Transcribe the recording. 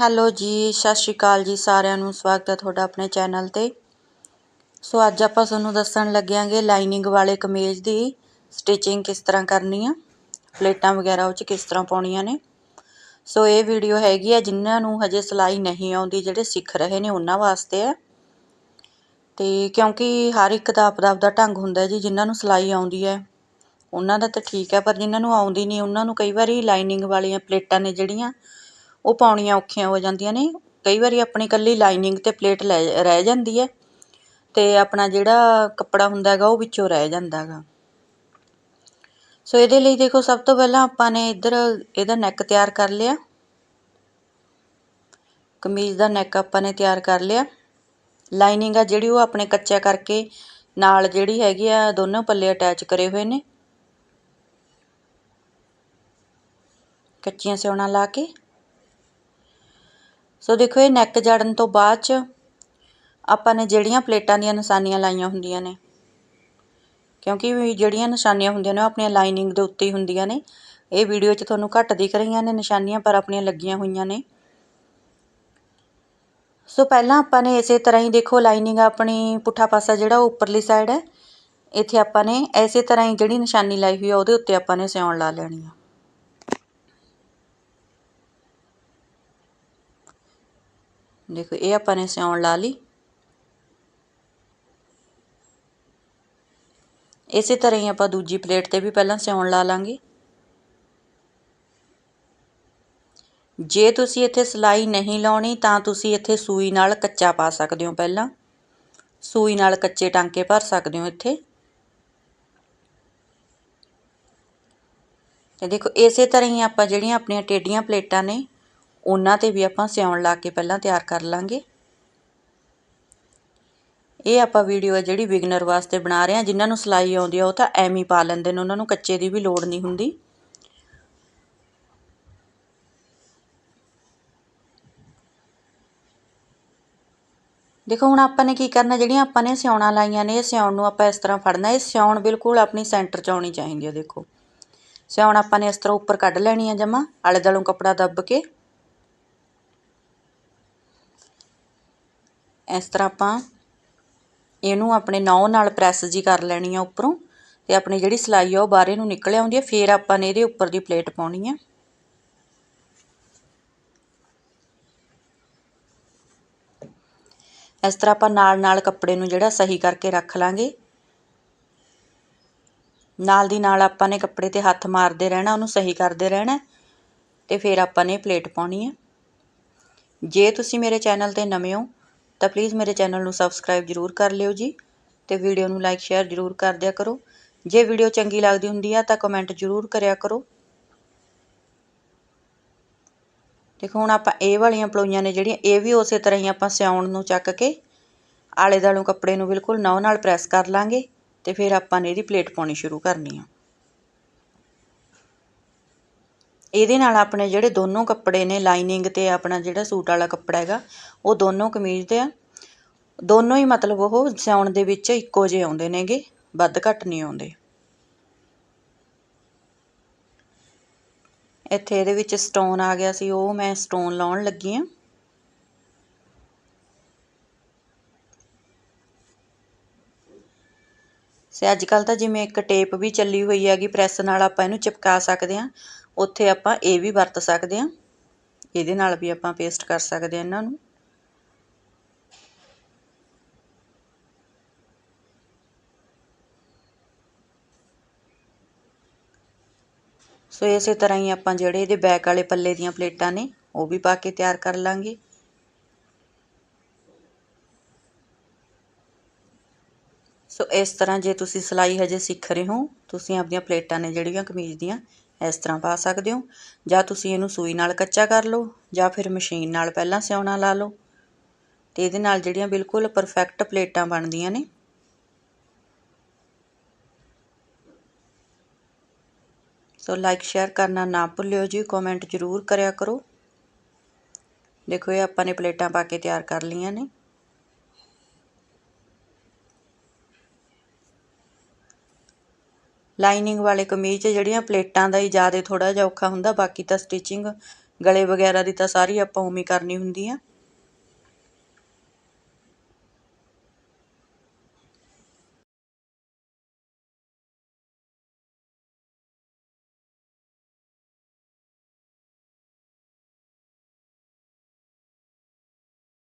Hello ਜੀ, ਸਤਿ ਸ਼੍ਰੀ ਅਕਾਲ ਜੀ ਸਾਰਿਆਂ ਨੂੰ, ਸਵਾਗਤ ਹੈ ਤੁਹਾਡਾ ਆਪਣੇ ਚੈਨਲ ਤੇ। ਸੋ ਅੱਜ ਆਪਾਂ ਤੁਹਾਨੂੰ ਦੱਸਣ ਲੱਗਿਆਂਗੇ ਲਾਈਨਿੰਗ ਵਾਲੇ ਕਮੀਜ਼ ਦੀ ਸਟਿਚਿੰਗ ਕਿਸ ਤਰ੍ਹਾਂ ਕਰਨੀ ਆ, ਪਲੇਟਾਂ ਵਗੈਰਾ ਉਹ 'ਚ ਕਿਸ ਤਰ੍ਹਾਂ ਪਾਉਣੀਆਂ ਨੇ। ਸੋ ਇਹ ਵੀਡੀਓ ਹੈਗੀ ਆ ਜਿਨ੍ਹਾਂ ਨੂੰ ਹਜੇ ਸਿਲਾਈ ਨਹੀਂ ਆਉਂਦੀ, ਜਿਹੜੇ ਸਿੱਖ ਰਹੇ ਨੇ ਉਹਨਾਂ ਵਾਸਤੇ ਆ। ਤੇ ਕਿਉਂਕਿ ਹਰ ਇੱਕ ਦਾ ਆਪਦਾ ਆਪਦਾ ਢੰਗ ਹੁੰਦਾ ਜੀ, ਜਿਨ੍ਹਾਂ ਨੂੰ ਸਿਲਾਈ ਆਉਂਦੀ ਹੈ, ਉਹਨਾਂ ਦਾ ਤਾਂ ਠੀਕ ਹੈ, ਪਰ ਜਿਨ੍ਹਾਂ ਨੂੰ ਆਉਂਦੀ ਨਹੀਂ, ਉਹਨਾਂ ਨੂੰ ਕਈ ਵਾਰੀ ਲਾਈਨਿੰਗ ਵਾਲੀਆਂ ਪਲੇਟਾਂ ਨੇ ਜਿਹੜੀਆਂ ਉਹ ਪਾਉਣੀਆਂ ਔਖੀਆਂ ਹੋ ਜਾਂਦੀਆਂ ਨੇ। ਕਈ ਵਾਰੀ ਆਪਣੀ ਇਕੱਲੀ ਲਾਈਨਿੰਗ ਅਤੇ ਪਲੇਟ ਲੈ, ਰਹਿ ਜਾਂਦੀ ਹੈ ਅਤੇ ਆਪਣਾ ਜਿਹੜਾ ਕੱਪੜਾ ਹੁੰਦਾ ਹੈਗਾ ਉਹ ਵਿੱਚੋਂ ਰਹਿ ਜਾਂਦਾ ਹੈਗਾ। ਸੋ ਇਹਦੇ ਲਈ ਦੇਖੋ, ਸਭ ਤੋਂ ਪਹਿਲਾਂ ਆਪਾਂ ਨੇ ਇੱਧਰ ਇਹਦਾ ਨੈਕ ਤਿਆਰ ਕਰ ਲਿਆ। ਕਮੀਜ਼ ਦਾ ਨੈਕ ਆਪਾਂ ਨੇ ਤਿਆਰ ਕਰ ਲਿਆ। ਲਾਈਨਿੰਗ ਆ ਜਿਹੜੀ ਉਹ ਆਪਣੇ ਕੱਚਾ ਕਰਕੇ ਨਾਲ ਜਿਹੜੀ ਹੈਗੀ ਆ ਦੋਨੋਂ ਪੱਲੇ ਅਟੈਚ ਕਰੇ ਹੋਏ ਨੇ। ਕੱਚੀਆਂ ਸਿਉਣਾ ਲਾ ਕੇ। ਸੋ ਦੇਖੋ, ਇਹ ਨੈਕ ਜੜਨ ਤੋਂ ਬਾਅਦ ਚ ਆਪਾਂ ਨੇ ਜਿਹੜੀਆਂ ਪਲੇਟਾਂ ਦੀਆਂ ਨਿਸ਼ਾਨੀਆਂ ਲਾਈਆਂ ਹੁੰਦੀਆਂ ਨੇ, ਕਿਉਂਕਿ ਜਿਹੜੀਆਂ ਨਿਸ਼ਾਨੀਆਂ ਹੁੰਦੀਆਂ ਨੇ ਉਹ ਆਪਣੀਆਂ ਲਾਈਨਿੰਗ ਦੇ ਉੱਤੇ ਹੀ ਹੁੰਦੀਆਂ ਨੇ। ਇਹ ਵੀਡੀਓ 'ਚ ਤੁਹਾਨੂੰ ਘੱਟ ਦਿਖ ਰਹੀਆਂ ਨੇ ਨਿਸ਼ਾਨੀਆਂ, ਪਰ ਆਪਣੀਆਂ ਲੱਗੀਆਂ ਹੋਈਆਂ ਨੇ। ਸੋ ਪਹਿਲਾਂ ਆਪਾਂ ਨੇ ਇਸੇ ਤਰ੍ਹਾਂ ਹੀ ਦੇਖੋ ਲਾਈਨਿੰਗ ਆਪਣੀ ਪੁੱਠਾ ਪਾਸਾ ਜਿਹੜਾ ਉਹ ਉੱਪਰਲੀ ਸਾਈਡ ਹੈ, ਇੱਥੇ ਆਪਾਂ ਨੇ ਐਸੇ ਤਰ੍ਹਾਂ ਹੀ ਜਿਹੜੀ ਨਿਸ਼ਾਨੀ ਲਾਈ ਹੋਈ ਆ, ਉਹਦੇ ਉੱਤੇ ਆਪਾਂ ਨੇ ਸਿਉਣ ਲਾ ਲੈਣੀ ਆ। ਦੇਖੋ, ਇਹ ਆਪਾਂ ਨੇ ਸਿਉਣ ਲਾ ਲਈ। ਇਸੇ ਤਰ੍ਹਾਂ ਹੀ ਆਪਾਂ ਦੂਜੀ ਪਲੇਟ ਤੇ ਵੀ ਪਹਿਲਾਂ ਸਿਉਣ ਲਾ ਲਾਂਗੇ। ਜੇ ਤੁਸੀਂ ਇੱਥੇ ਸਲਾਈ ਨਹੀਂ ਲਾਉਣੀ, ਤਾਂ ਤੁਸੀਂ ਇੱਥੇ ਸੂਈ ਨਾਲ ਕੱਚਾ ਪਾ ਸਕਦੇ ਹੋ ਪਹਿਲਾਂ। ਸੂਈ ਨਾਲ ਕੱਚੇ ਟਾਂਕੇ ਭਰ ਸਕਦੇ ਹੋ ਇੱਥੇ। ਤੇ ਦੇਖੋ, ਇਸੇ ਤਰ੍ਹਾਂ ਹੀ ਆਪਾਂ ਜਿਹੜੀਆਂ ਆਪਣੀਆਂ ਟੇਡੀਆਂ ਪਲੇਟਾਂ ਨੇ ਉਹਨਾਂ ਤੇ ਵੀ ਆਪਾਂ ਸਿਉਣ ਲਾ ਕੇ ਪਹਿਲਾਂ ਤਿਆਰ ਕਰ ਲਾਂਗੇ। ਇਹ ਆਪਾਂ ਵੀਡੀਓ ਹੈ ਜਿਹੜੀ ਬਿਗਨਰ ਵਾਸਤੇ ਬਣਾ ਰਹੇ ਹਾਂ। ਜਿਨ੍ਹਾਂ ਨੂੰ ਸਿਲਾਈ ਆਉਂਦੀ ਆ, ਉਹ ਤਾਂ ਐਵੇਂ ਹੀ ਪਾ ਲੈਂਦੇ ਨੇ। ਉਹਨਾਂ ਨੂੰ ਕੱਚੇ ਦੀ ਵੀ ਲੋੜ ਨਹੀਂ ਹੁੰਦੀ। ਦੇਖੋ, ਹੁਣ ਆਪਾਂ ਨੇ ਕੀ ਕਰਨਾ? ਜਿਹੜੀਆਂ ਆਪਾਂ ਨੇ ਸਿਉਣਾ ਲਾਈਆਂ ਨੇ, ਇਹ ਸਿਉਣ ਨੂੰ ਆਪਾਂ ਇਸ ਤਰ੍ਹਾਂ ਫੜਨਾ। ਇਹ ਸਿਉਣ ਬਿਲਕੁਲ ਆਪਣੀ ਸੈਂਟਰ 'ਚ ਆਉਣੀ ਚਾਹੀਦੀ ਹੈ ਦੇਖੋ। ਸਿਉਣ ਆਪਾਂ ਨੇ ਇਸ ਤਰ੍ਹਾਂ ਉੱਪਰ ਕੱਢ ਲੈਣੀ ਆ ਜਮਾ। ਆਲੇ ਦੁਆਲੋਂ ਕੱਪੜਾ ਦੱਬ ਕੇ। ਇਸ ਤਰ੍ਹਾਂ ਆਪਾਂ ਇਹਨੂੰ ਆਪਣੇ ਨਹੁੰ ਨਾਲ ਪ੍ਰੈਸ ਜਿਹੀ ਕਰ ਲੈਣੀ ਆ ਉੱਪਰੋਂ ਅਤੇ ਆਪਣੀ ਜਿਹੜੀ ਸਿਲਾਈ ਆ ਉਹ ਬਾਹਰੇ ਨੂੰ ਨਿਕਲ ਆਉਂਦੀ ਹੈ ਫਿਰ ਆਪਾਂ ਨੇ ਇਹਦੇ ਉੱਪਰ ਦੀ ਪਲੇਟ ਪਾਉਣੀ ਆ। ਇਸ ਤਰ੍ਹਾਂ ਆਪਾਂ ਨਾਲ ਨਾਲ ਕੱਪੜੇ ਨੂੰ ਜਿਹੜਾ ਸਹੀ ਕਰਕੇ ਰੱਖ ਲਾਂਗੇ। ਨਾਲ ਦੀ ਨਾਲ ਆਪਾਂ ਨੇ ਕੱਪੜੇ ਤੇ ਹੱਥ ਮਾਰਦੇ ਰਹਿਣਾ, ਉਹਨੂੰ ਸਹੀ ਕਰਦੇ ਰਹਿਣਾ ਤੇ ਫਿਰ ਆਪਾਂ ਨੇ ਪਲੇਟ ਪਾਉਣੀ ਹੈ ਜੇ ਤੁਸੀਂ ਮੇਰੇ ਚੈਨਲ ਤੇ ਨਵੇਂ ਹੋ ਤਾਂ ਪਲੀਜ਼ ਮੇਰੇ ਚੈਨਲ ਨੂੰ ਸਬਸਕ੍ਰਾਈਬ ਜ਼ਰੂਰ ਕਰ ਲਿਓ ਜੀ ਤੇ ਵੀਡੀਓ ਨੂੰ ਲਾਈਕ ਸ਼ੇਅਰ ਜ਼ਰੂਰ ਕਰ ਦਿਆ ਕਰੋ। ਜੇ ਵੀਡੀਓ ਚੰਗੀ ਲੱਗਦੀ ਹੁੰਦੀ ਆ ਤਾਂ ਕਮੈਂਟ ਜ਼ਰੂਰ ਕਰਿਆ ਕਰੋ। ਦੇਖੋ, ਹੁਣ ਆਪਾਂ ਇਹ ਵਾਲੀਆਂ ਪਲੋਈਆਂ ਨੇ ਜਿਹੜੀਆਂ, ਇਹ ਵੀ ਉਸੇ ਤਰ੍ਹਾਂ ਹੀ ਆਪਾਂ ਸਿਆਉਣ ਨੂੰ ਚੱਕ ਕੇ ਆਲੇ ਦਾਲੋਂ ਕੱਪੜੇ ਨੂੰ ਬਿਲਕੁਲ ਨੌ ਨਾਲ ਪ੍ਰੈਸ ਕਰ ਲਾਂਗੇ ਤੇ ਫਿਰ ਆਪਾਂ ਨੇ ਇਹਦੀ ਪਲੇਟ ਪਾਉਣੀ ਸ਼ੁਰੂ ਕਰਨੀ ਆ। ਇਹਦੇ ਨਾਲ ਆਪਣੇ ਜਿਹੜੇ ਦੋਨੋਂ ਕੱਪੜੇ ਨੇ ਲਾਈਨਿੰਗ ਅਤੇ ਆਪਣਾ ਜਿਹੜਾ ਸੂਟ ਵਾਲਾ ਕੱਪੜਾ ਹੈਗਾ, ਉਹ ਦੋਨੋਂ ਕਮੀਜ਼ ਦੇ ਆ। ਦੋਨੋਂ ਹੀ ਮਤਲਬ ਉਹ ਸਿਉਣ ਦੇ ਵਿੱਚ ਇੱਕੋ ਜਿਹੇ ਆਉਂਦੇ ਨੇਗੇ, ਵੱਧ ਘੱਟ ਨਹੀਂ ਆਉਂਦੇ। ਇੱਥੇ ਇਹਦੇ ਵਿੱਚ ਸਟੋਨ ਆ ਗਿਆ ਸੀ, ਉਹ ਮੈਂ ਸਟੋਨ ਲਾਉਣ ਲੱਗੀ ਆ। ਸੇ ਅੱਜ ਕੱਲ ਤਾਂ ਜਿਵੇਂ ਇੱਕ ਟੇਪ ਵੀ ਚੱਲੀ ਹੋਈ ਹੈਗੀ ਪ੍ਰੈਸ ਨਾਲ ਆਪਾਂ ਇਹਨੂੰ ਚਿਪਕਾ ਸਕਦੇ ਹਾਂ ਉੱਥੇ ਆਪਾਂ ਇਹ ਵੀ ਵਰਤ ਸਕਦੇ ਹਾਂ। ਇਹਦੇ ਨਾਲ ਵੀ ਆਪਾਂ ਪੇਸਟ ਕਰ ਸਕਦੇ ਹਾਂ ਇਹਨਾਂ ਨੂੰ। ਸੋ ਇਸੇ ਤਰ੍ਹਾਂ ਹੀ ਆਪਾਂ ਜਿਹੜੇ ਇਹਦੇ ਬੈਕ ਵਾਲੇ ਪੱਲੇ ਦੀਆਂ ਪਲੇਟਾਂ ਨੇ, ਉਹ ਵੀ ਪਾ ਕੇ ਤਿਆਰ ਕਰ ਲਾਂਗੇ। ਸੋ ਇਸ ਤਰ੍ਹਾਂ ਜੇ ਤੁਸੀਂ ਸਿਲਾਈ ਹਜੇ ਸਿੱਖ ਰਹੇ ਹੋ, ਤੁਸੀਂ ਆਪਣੀਆਂ ਪਲੇਟਾਂ ਨੇ ਜਿਹੜੀਆਂ ਕਮੀਜ਼ ਦੀਆਂ ਇਸ ਤਰ੍ਹਾਂ ਪਾ ਸਕਦੇ ਹੋ। ਜਾਂ ਤੁਸੀਂ ਇਹਨੂੰ ਸੂਈ ਨਾਲ ਕੱਚਾ ਕਰ ਲਓ, ਜਾਂ ਫਿਰ ਮਸ਼ੀਨ ਨਾਲ ਪਹਿਲਾਂ ਸਿਉਣਾ ਲਾ ਲਓ। ਤੇ ਇਹਦੇ ਨਾਲ ਜਿਹੜੀਆਂ ਬਿਲਕੁਲ ਪਰਫੈਕਟ ਪਲੇਟਾਂ ਬਣਦੀਆਂ ਨੇ। ਸੋ ਲਾਈਕ ਸ਼ੇਅਰ ਕਰਨਾ ਨਾ ਭੁੱਲਿਓ ਜੀ ਕਮੈਂਟ ਜ਼ਰੂਰ ਕਰਿਆ ਕਰੋ। ਦੇਖੋ ਇਹ ਆਪਾਂ ਨੇ ਪਲੇਟਾਂ ਪਾ ਕੇ ਤਿਆਰ ਕਰ ਲਈਆਂ ਨੇ। ਲਾਈਨਿੰਗ ਵਾਲੇ ਕਮੀਜ਼ 'ਚ ਜਿਹੜੀਆਂ ਪਲੇਟਾਂ ਦਾ ਹੀ ਜ਼ਿਆਦਾ ਥੋੜ੍ਹਾ ਜਿਹਾ ਔਖਾ ਹੁੰਦਾ, ਬਾਕੀ ਤਾਂ ਸਟਿਚਿੰਗ ਗਲੇ ਵਗੈਰਾ ਦੀ ਤਾਂ ਸਾਰੀ ਆਪਾਂ ਉਵੇਂ ਕਰਨੀ ਹੁੰਦੀ ਆ।